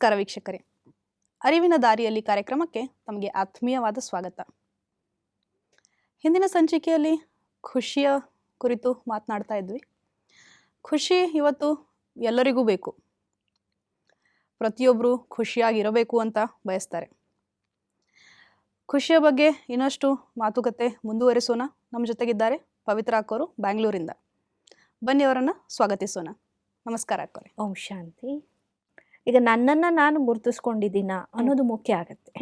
ನಮಸ್ಕಾರ ವೀಕ್ಷಕರೇ. ಅರಿವಿನ ದಾರಿಯಲ್ಲಿ ಕಾರ್ಯಕ್ರಮಕ್ಕೆ ತಮಗೆ ಆತ್ಮೀಯವಾದ ಸ್ವಾಗತ. ಹಿಂದಿನ ಸಂಚಿಕೆಯಲ್ಲಿ ಖುಷಿಯ ಕುರಿತು ಮಾತನಾಡ್ತಾ ಇದ್ವಿ. ಖುಷಿ ಇವತ್ತು ಎಲ್ಲರಿಗೂ ಬೇಕು. ಪ್ರತಿಯೊಬ್ಬರು ಖುಷಿಯಾಗಿರಬೇಕು ಅಂತ ಬಯಸ್ತಾರೆ. ಖುಷಿಯ ಬಗ್ಗೆ ಇನ್ನಷ್ಟು ಮಾತುಕತೆ ಮುಂದುವರಿಸೋಣ. ನಮ್ಮ ಜೊತೆಗಿದ್ದಾರೆ ಪವಿತ್ರ ಅಕ್ಕೋರು, ಬ್ಯಾಂಗ್ಳೂರಿಂದ. ಬನ್ನಿ ಅವರನ್ನು ಸ್ವಾಗತಿಸೋಣ. ನಮಸ್ಕಾರ ಅಕ್ಕೋರೆ. ಓಂ ಶಾಂತಿ. ಈಗ ನನ್ನನ್ನ ನಾನು ಗುರುತಿಸ್ಕೊಂಡಿದ್ದೀನ ಅನ್ನೋದು ಮುಖ್ಯ ಆಗುತ್ತೆ.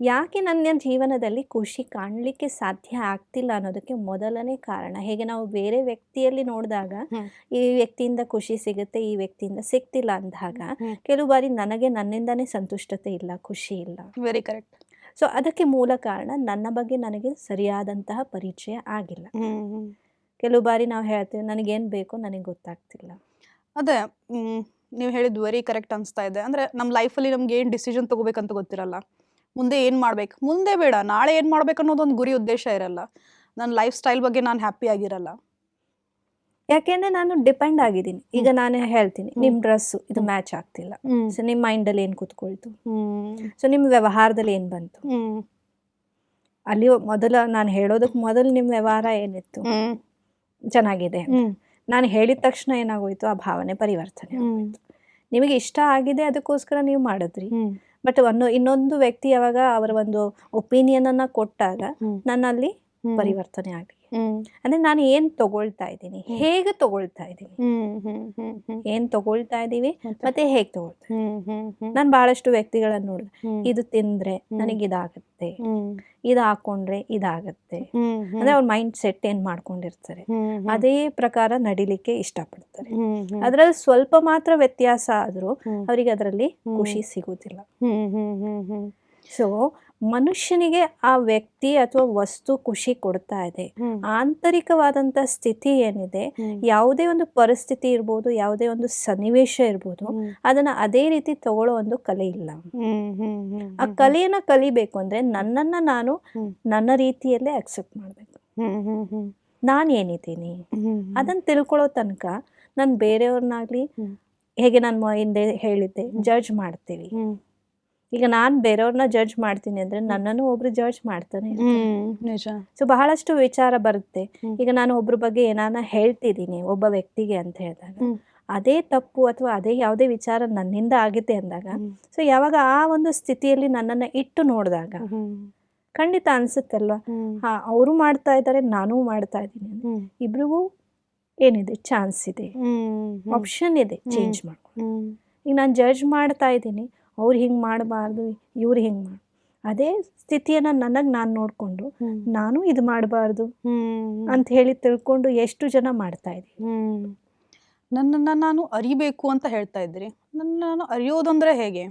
ಯಾಕೆ ನನ್ನ ಜೀವನದಲ್ಲಿ ಖುಷಿ ಕಾಣ್ಲಿಕ್ಕೆ ಸಾಧ್ಯ ಆಗ್ತಿಲ್ಲ ಅನ್ನೋದಕ್ಕೆ ಮೊದಲನೇ ಕಾರಣ. ಹೇಗೆ ನಾವು ಬೇರೆ ವ್ಯಕ್ತಿಯಲ್ಲಿ ನೋಡಿದಾಗ ಈ ವ್ಯಕ್ತಿಯಿಂದ ಖುಷಿ ಸಿಗುತ್ತೆ ಈ ವ್ಯಕ್ತಿಯಿಂದ ಸಿಗ್ತಿಲ್ಲ ಅಂದಾಗ ಕೆಲವು ಬಾರಿ ನನಗೆ ನನ್ನಿಂದಾನೇ ಸಂತುಷ್ಟತೆ ಇಲ್ಲ ಖುಷಿ ಇಲ್ಲ. ವೆರಿ ಕರೆಕ್ಟ್ ಸೊ ಅದಕ್ಕೆ ಮೂಲ ಕಾರಣ ನನ್ನ ಬಗ್ಗೆ ನನಗೆ ಸರಿಯಾದಂತಹ ಪರಿಚಯ ಆಗಿಲ್ಲ. ಕೆಲವು ಬಾರಿ ನಾವು ಹೇಳ್ತೇವೆ ನನಗೇನು ಬೇಕೋ ನನಗೆ ಗೊತ್ತಾಗ್ತಿಲ್ಲ. ಅದೇ ನೀವು ಹೇಳಿದ್ದು ವೆರಿ ಕರೆಕ್ಟ್ ಅನಿಸ್ತಾ ಇದೆ. ಅಂದರೆ ನಮ್ಮ ಲೈಫಲ್ಲಿ ನಮ್ಗೆ ಏನು ಡಿಸಿಷನ್ ತೊಗೋಬೇಕಂತ ಗೊತ್ತಿರಲ್ಲ. ಮುಂದೆ ಏನು ಮಾಡ್ಬೇಕು? ಮುಂದೆ ಬೇಡ. ನಾಳೆ ಏನು ಮಾಡ್ಬೇಕು ಅನ್ನೋದೊಂದು ಗುರಿ ಉದ್ದೇಶ ಇರಲ್ಲ. ನನ್ನ ಲೈಫ್ ಸ್ಟೈಲ್ ಬಗ್ಗೆ ನಾನು ಹ್ಯಾಪಿ ಆಗಿರಲ್ಲ. ಯಾಕೆಂದ್ರೆ ನಾನು ಡಿಪೆಂಡ್ ಆಗಿದ್ದೀನಿ. ಈಗ ನಾನು ಹೇಳ್ತೀನಿ ನಿಮ್ ಡ್ರೆಸ್ ಇದು ಮ್ಯಾಚ್ ಆಗ್ತಿಲ್ಲ. ಸೊ ನಿಮ್ ಮೈಂಡ್ ಅಲ್ಲಿ ಏನ್ ಕೂತ್ಕೊಳ್ತು? ಸೊ ನಿಮ್ ವ್ಯವಹಾರದಲ್ಲಿ ಏನ್ ಬಂತು? ಅಲ್ಲಿ ಮೊದಲ ನಾನು ಹೇಳೋದಕ್ಕೆ ಮೊದಲು ನಿಮ್ ವ್ಯವಹಾರ ಏನಿತ್ತು? ಚೆನ್ನಾಗಿದೆ ನಾನು ಹೇಳಿದ ತಕ್ಷಣ ಏನಾಗೋಯ್ತು? ಆ ಭಾವನೆ ಪರಿವರ್ತನೆ ಆಗೋಯ್ತು. ನಿಮಗೆ ಇಷ್ಟ ಆಗಿದೆ ಅದಕ್ಕೋಸ್ಕರ ನೀವು ಮಾಡಿದ್ರಿ. ಬಟ್ ಒಂದು ಇನ್ನೊಂದು ವ್ಯಕ್ತಿ ಯಾವಾಗ ಅವರ ಒಂದು ಒಪಿನಿಯನ್ ಅನ್ನ ಕೊಟ್ಟಾಗ ನನ್ನಲ್ಲಿ ಪರಿವರ್ತನೆ ಆಗಲಿ. ಅಂದ್ರೆ ನಾನು ಏನ್ ತಗೊಳ್ತಾ ಇದ್ದೀನಿ. ಹೇಗೆ ತಗೊಳ್ತಾ ಇದ್ದೀನಿ? ಏನ್ ತಗೊಳ್ತಾ ಇದೀವಿ ಮತ್ತೆ? ಹೇಗ್ ತಗೊಳ್ತಾ ನಾನು ಬಹಳಷ್ಟು ವ್ಯಕ್ತಿಗಳನ್ನ ನೋಡಿದೆ. ಇದು ತಿಂದ್ರೆ ನನಗೆ ಇದಾಗತ್ತೆ. ಇದು ಹಾಕೊಂಡ್ರೆ ಇದಾಗತ್ತೆ. ಅಂದ್ರೆ ಅವ್ರ ಮೈಂಡ್ ಸೆಟ್ ಏನ್ ಮಾಡ್ಕೊಂಡಿರ್ತಾರೆ? ಅದೇ ಪ್ರಕಾರ ನಡಿಲಿಕ್ಕೆ ಇಷ್ಟಪಡ್ತಾರೆ. ಅದ್ರಲ್ಲಿ ಸ್ವಲ್ಪ ಮಾತ್ರ ವ್ಯತ್ಯಾಸ ಆದ್ರೂ ಅವರಿಗೆ ಅದರಲ್ಲಿ ಖುಷಿ ಸಿಗುದಿಲ್ಲ. ಸೊ ಮನುಷ್ಯನಿಗೆ ಆ ವ್ಯಕ್ತಿ ಅಥವಾ ವಸ್ತು ಖುಷಿ ಕೊಡ್ತಾ ಇದೆ. ಆಂತರಿಕವಾದಂತ ಸ್ಥಿತಿ ಏನಿದೆ ಯಾವುದೇ ಒಂದು ಪರಿಸ್ಥಿತಿ ಇರ್ಬೋದು ಯಾವುದೇ ಒಂದು ಸನ್ನಿವೇಶ ಇರ್ಬೋದು ಅದನ್ನ ಅದೇ ರೀತಿ ತಗೊಳ್ಳೋ ಒಂದು ಕಲೆ ಇಲ್ಲ. ಆ ಕಲೆಯನ್ನ ಕಲಿಬೇಕು ಅಂದ್ರೆ ನನ್ನನ್ನ ನಾನು ನನ್ನ ರೀತಿಯಲ್ಲೇ ಅಕ್ಸೆಪ್ಟ್ ಮಾಡ್ಬೇಕು. ನಾನು ಏನಿದ್ದೀನಿ? ಅದನ್ನ ತಿಳ್ಕೊಳ್ಳೋ ತನಕ ನಾನು ಬೇರೆಯವ್ರನ್ನಾಗ್ಲಿ. ಹೇಗೆ ನಾನು ಹಿಂದೆ ಹೇಳಿದ್ದೆ ಜಡ್ಜ್ ಮಾಡ್ತೀವಿ. ಈಗ ನಾನು ಬೇರೆಯವ್ರನ್ನ ಜಡ್ಜ್ ಮಾಡ್ತೀನಿ ಅಂದ್ರೆ ನನ್ನನ್ನು ಒಬ್ರು ಜಡ್ಜ್ ಮಾಡ್ತಾನೆ ನಿಜ. ಸೊ ಬಹಳಷ್ಟು ವಿಚಾರ ಬರುತ್ತೆ. ಈಗ ನಾನು ಒಬ್ರ ಬಗ್ಗೆ ಏನಾನ ಹೇಳ್ತಿದ್ದೀನಿ ಒಬ್ಬ ವ್ಯಕ್ತಿಗೆ ಅಂತ ಹೇಳಿದಾಗ ಅದೇ ತಪ್ಪು ಅಥವಾ ಅದೇ ಯಾವುದೇ ವಿಚಾರ ನನ್ನಿಂದ ಆಗಿದೆ ಅಂದಾಗ ಸೊ ಯಾವಾಗ ಆ ಒಂದು ಸ್ಥಿತಿಯಲ್ಲಿ ನನ್ನನ್ನ ಇಟ್ಟು ನೋಡಿದಾಗ ಖಂಡಿತ ಅನ್ಸುತ್ತಲ್ವಾ? ಹಾ ಅವರು ಮಾಡ್ತಾ ಇದ್ದಾರೆ ನಾನು ಮಾಡ್ತಾ ಇದ್ದೀನಿ ಇಬ್ರಿಗೂ ಏನಿದೆ? ಚಾನ್ಸ್ ಇದೆ. ಆಪ್ಷನ್ ಇದೆ ಚೇಂಜ್ ಮಾಡ್ಕೊಂಡು ಈಗ ನಾನು ಜಡ್ಜ್ ಮಾಡ್ತಾ ಇದ್ದೀನಿ ಅವ್ರು ಹಿಂಗೆ ಮಾಡಬಾರ್ದು ಇವ್ರು ಹಿಂಗೆ ಮಾಡ. ಅದೇ ಸ್ಥಿತಿಯನ್ನು ನನಗೆ ನಾನು ನೋಡಿಕೊಂಡು ನಾನು ಇದು ಮಾಡಬಾರ್ದು ಅಂತ ಹೇಳಿ ತಿಳ್ಕೊಂಡು ಎಷ್ಟು ಜನ ಮಾಡ್ತಾ ಇದ್ದೀನಿ ನನ್ನನ್ನು ನಾನು ಅರಿಬೇಕು ಅಂತ ಹೇಳ್ತಾ ಇದ್ರಿ. ನನ್ನ ನಾನು ಅರಿಯೋದಂದ್ರೆ ಹೇಗೆ?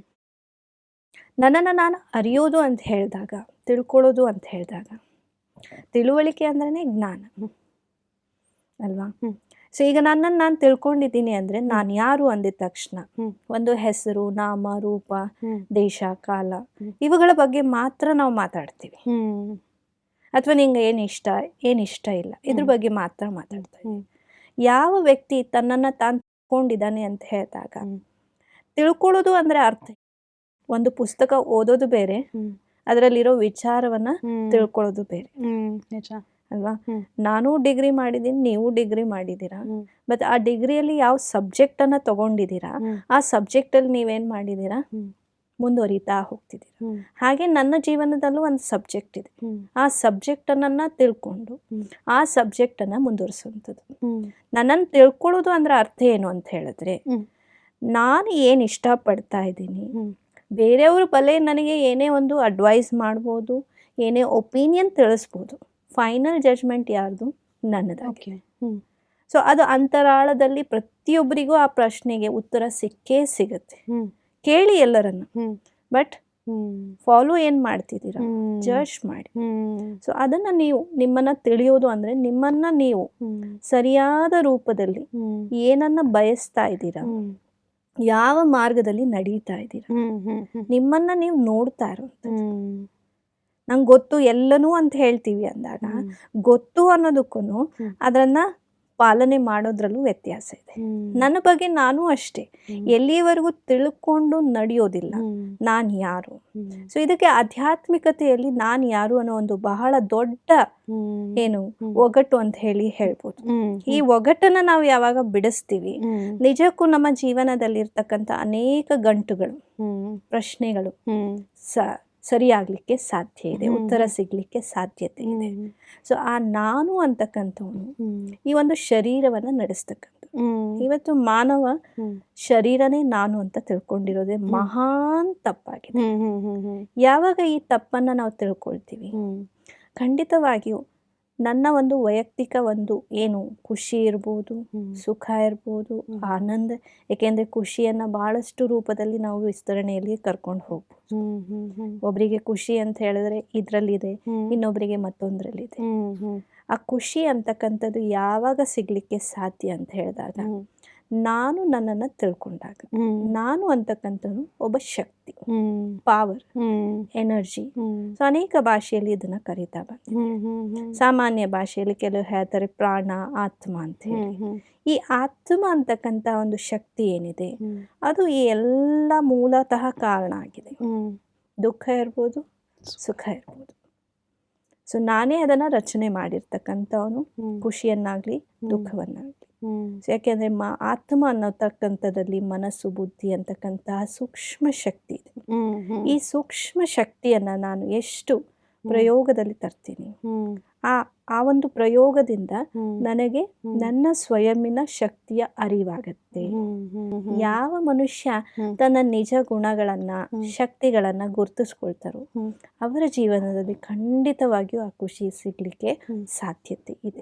ನನ್ನನ್ನು ನಾನು ಅರಿಯೋದು ಅಂತ ಹೇಳಿದಾಗ ತಿಳ್ಕೊಳ್ಳೋದು ಅಂತ ಹೇಳಿದಾಗ ತಿಳುವಳಿಕೆ ಅಂದ್ರೇ ಜ್ಞಾನ. ಅಲ್ವಾ. ಸೊ ಈಗ ನನ್ನನ್ನು ನಾನು ತಿಳ್ಕೊಂಡಿದ್ದೀನಿ ಅಂದರೆ ನಾನು ಯಾರು ಅಂದಿದ ತಕ್ಷಣ? ಒಂದು ಹೆಸರು ನಾಮ ರೂಪ ದೇಶ ಕಾಲ ಇವುಗಳ ಬಗ್ಗೆ ಮಾತ್ರ ನಾವು ಮಾತಾಡ್ತೀವಿ. ಅಥವಾ ನಿಂಗೆ ಏನು ಇಷ್ಟ? ಏನು ಇಷ್ಟ ಇಲ್ಲ? ಇದ್ರ ಬಗ್ಗೆ ಮಾತ್ರ ಮಾತಾಡ್ತೀವಿ ಯಾವ ವ್ಯಕ್ತಿ ತನ್ನನ್ನು ತಾನು ತಿಳ್ಕೊಂಡಿದ್ದಾನೆ ಅಂತ ಹೇಳಿದಾಗ. ತಿಳ್ಕೊಳ್ಳೋದು ಅಂದರೆ ಅರ್ಥ ಒಂದು ಪುಸ್ತಕ ಓದೋದು ಬೇರೆ ಅದರಲ್ಲಿರೋ ವಿಚಾರವನ್ನ ತಿಳ್ಕೊಳ್ಳೋದು ಬೇರೆ. ಅಲ್ವಾ. ನಾನು ಡಿಗ್ರಿ ಮಾಡಿದ್ದೀನಿ ನೀವು ಡಿಗ್ರಿ ಮಾಡಿದ್ದೀರಾ. ಬಟ್ ಆ ಡಿಗ್ರಿಯಲ್ಲಿ ಯಾವ ಸಬ್ಜೆಕ್ಟನ್ನು ತಗೊಂಡಿದ್ದೀರಾ ಹ್ಮ್. ಆ ಸಬ್ಜೆಕ್ಟಲ್ಲಿ ನೀವೇನು ಮಾಡಿದ್ದೀರಾ. ಮುಂದುವರಿತಾ ಹೋಗ್ತಿದ್ದೀರಾ. ಹಾಗೆ ನನ್ನ ಜೀವನದಲ್ಲೂ ಒಂದು ಸಬ್ಜೆಕ್ಟ್ ಇದೆ ಆ ಆ ಸಬ್ಜೆಕ್ಟನ್ನು ತಿಳ್ಕೊಂಡು. ಆ ಸಬ್ಜೆಕ್ಟನ್ನು ಮುಂದುವರಿಸುವಂಥದ್ದು ಹ್ಮ್. ನನ್ನನ್ನು ತಿಳ್ಕೊಳ್ಳೋದು ಅಂದ್ರೆ ಅರ್ಥ ಏನು ಅಂತ ಹೇಳಿದ್ರೆ. ನಾನು ಏನು ಇಷ್ಟಪಡ್ತಾ ಇದ್ದೀನಿ. ಬೇರೆಯವ್ರ ಬಲೆ ನನಗೆ ಏನೇ ಒಂದು ಅಡ್ವೈಸ್ ಮಾಡ್ಬೋದು ಏನೇ ಒಪಿನಿಯನ್ ತಿಳಿಸ್ಬೋದು ಫೈನಲ್ ಜಜ್ಮೆಂಟ್ ಯಾರ್ದು? ನನ್ನದಾಗಿ ಓಕೆ. ಸೊ ಅದು ಅಂತರಾಳದಲ್ಲಿ ಪ್ರತಿಯೊಬ್ಬರಿಗೂ ಆ ಪ್ರಶ್ನೆಗೆ ಉತ್ತರ ಸಿಕ್ಕೇ ಸಿಗುತ್ತೆ. ಕೇಳಿ ಎಲ್ಲರನ್ನ. ಬಟ್ ಫಾಲೋ ಏನ್ ಮಾಡ್ತಿದ್ದೀರಾ. ಜಡ್ಜ್ ಮಾಡಿ. ಸೊ ಅದನ್ನ ನೀವು ನಿಮ್ಮನ್ನ ತಿಳಿಯೋದು ಅಂದ್ರೆ ನಿಮ್ಮನ್ನ ನೀವು ಸರಿಯಾದ ರೂಪದಲ್ಲಿ ಏನನ್ನ ಬಯಸ್ತಾ ಇದ್ದೀರಾ? ಯಾವ ಮಾರ್ಗದಲ್ಲಿ ನಡೀತಾ ಇದ್ದೀರಾ. ನಿಮ್ಮನ್ನ ನೀವು ನೋಡ್ತಾ ಇರೋ. ನಂಗೆ ಗೊತ್ತು ಎಲ್ಲನೂ ಅಂತ ಹೇಳ್ತೀವಿ ಅಂದಾಗ ಗೊತ್ತು ಅನ್ನೋದಕ್ಕೂ. ಅದನ್ನ ಪಾಲನೆ ಮಾಡೋದ್ರಲ್ಲೂ ವ್ಯತ್ಯಾಸ ಇದೆ. ನನ್ನ ಬಗ್ಗೆ ನಾನು ಅಷ್ಟೇ. ಎಲ್ಲಿವರೆಗೂ ತಿಳ್ಕೊಂಡು ನಡೆಯೋದಿಲ್ಲ. ನಾನು ಯಾರು? ಸೊ ಇದಕ್ಕೆ ಆಧ್ಯಾತ್ಮಿಕತೆಯಲ್ಲಿ ನಾನು ಯಾರು ಅನ್ನೋ ಒಂದು ಬಹಳ ದೊಡ್ಡ ಏನು ಒಗಟು ಅಂತ ಹೇಳಿ ಹೇಳ್ಬೋದು. ಈ ಒಗಟನ್ನ ನಾವು ಯಾವಾಗ ಬಿಡಿಸ್ತೀವಿ? ನಿಜಕ್ಕೂ ನಮ್ಮ ಜೀವನದಲ್ಲಿರ್ತಕ್ಕಂಥ ಅನೇಕ ಗಂಟುಗಳು ಪ್ರಶ್ನೆಗಳು ಸ ಸರಿಯಾಗ್ಲಿಕ್ಕೆ ಸಾಧ್ಯ ಇದೆ ಉತ್ತರ ಸಿಗ್ಲಿಕ್ಕೆ ಸಾಧ್ಯತೆ ಇದೆ. ಸೊ ಆ ನಾನು ಅಂತಕ್ಕಂಥವನು ಈ ಒಂದು ಶರೀರವನ್ನ ನಡೆಸ್ತಕ್ಕಂಥ ಇವತ್ತು ಮಾನವ ಶರೀರನೇ ನಾನು ಅಂತ ತಿಳ್ಕೊಂಡಿರೋದೇ ಮಹಾನ್ ತಪ್ಪಾಗಿದೆ. ಯಾವಾಗ ಈ ತಪ್ಪನ್ನ ನಾವು ತಿಳ್ಕೊಳ್ತೀವಿ? ಖಂಡಿತವಾಗಿಯೂ ನನ್ನ ಒಂದು ವೈಯಕ್ತಿಕ ಒಂದು ಏನು ಖುಷಿ ಇರ್ಬೋದು ಸುಖ ಇರ್ಬೋದು ಆನಂದ ಯಾಕೆಂದ್ರೆ ಖುಷಿಯನ್ನ ಬಹಳಷ್ಟು ರೂಪದಲ್ಲಿ ನಾವು ವಿಸ್ತರಣೆಯಲ್ಲಿ ಕರ್ಕೊಂಡು ಹೋಗ್ಬೋದು. ಒಬ್ಬರಿಗೆ ಖುಷಿ ಅಂತ ಹೇಳಿದ್ರೆ ಇದ್ರಲ್ಲಿದೆ ಇನ್ನೊಬ್ಬರಿಗೆ ಮತ್ತೊಂದ್ರಲ್ಲಿದೆ. ಆ ಖುಷಿ ಅಂತಕ್ಕಂಥದ್ದು ಯಾವಾಗ ಸಿಗ್ಲಿಕ್ಕೆ ಸಾಧ್ಯ ಅಂತ ಹೇಳಿದಾಗ ನಾನು ನನ್ನನ್ನ ತಿಳ್ಕೊಂಡಾಗ ನಾನು ಅಂತಕ್ಕಂಥ ಒಬ್ಬ ಶಕ್ತಿ ಪವರ್ ಎನರ್ಜಿ ಸೊ ಅನೇಕ ಭಾಷೆಯಲ್ಲಿ ಇದನ್ನ ಕರೀತಾ ಬಂದ. ಸಾಮಾನ್ಯ ಭಾಷೆಯಲ್ಲಿ ಕೆಲವು ಹೇಳ್ತಾರೆ ಪ್ರಾಣ ಆತ್ಮ ಅಂತ ಹೇಳಿ. ಈ ಆತ್ಮ ಅಂತಕ್ಕಂಥ ಒಂದು ಶಕ್ತಿ ಏನಿದೆ ಅದು ಈ ಎಲ್ಲ ಮೂಲತಃ ಕಾರಣ ಆಗಿದೆ. ದುಃಖ ಇರ್ಬೋದು ಸುಖ ಇರ್ಬೋದು. ಸೊ ನಾನೇ ಅದನ್ನ ರಚನೆ ಮಾಡಿರ್ತಕ್ಕಂಥವನು ಖುಷಿಯನ್ನಾಗ್ಲಿ ದುಃಖವನ್ನಾಗ್ಲಿ. ಯಾಕೆಂದ್ರೆ ಮ ಆತ್ಮ ಅನ್ನತಕ್ಕಂಥದ್ರಲ್ಲಿ ಮನಸ್ಸು ಬುದ್ಧಿ ಅಂತಕ್ಕಂತಹ ಸೂಕ್ಷ್ಮ ಶಕ್ತಿ ಇದೆ. ಈ ಸೂಕ್ಷ್ಮ ಶಕ್ತಿಯನ್ನ ನಾನು ಎಷ್ಟು ಪ್ರಯೋಗದಲ್ಲಿ ತರ್ತೀನಿ? ಆ ಆ ಒಂದು ಪ್ರಯೋಗದಿಂದ ನನಗೆ ನನ್ನ ಸ್ವಯಂನ ಶಕ್ತಿಯ ಅರಿವಾಗತ್ತೆ. ಯಾವ ಮನುಷ್ಯ ತನ್ನ ನಿಜ ಗುಣಗಳನ್ನ ಶಕ್ತಿಗಳನ್ನ ಗುರುತಿಸ್ಕೊಳ್ತಾರೋ ಅವರ ಜೀವನದಲ್ಲಿ ಖಂಡಿತವಾಗಿಯೂ ಆ ಖುಷಿ ಸಿಗ್ಲಿಕ್ಕೆ ಸಾಧ್ಯತೆ ಇದೆ.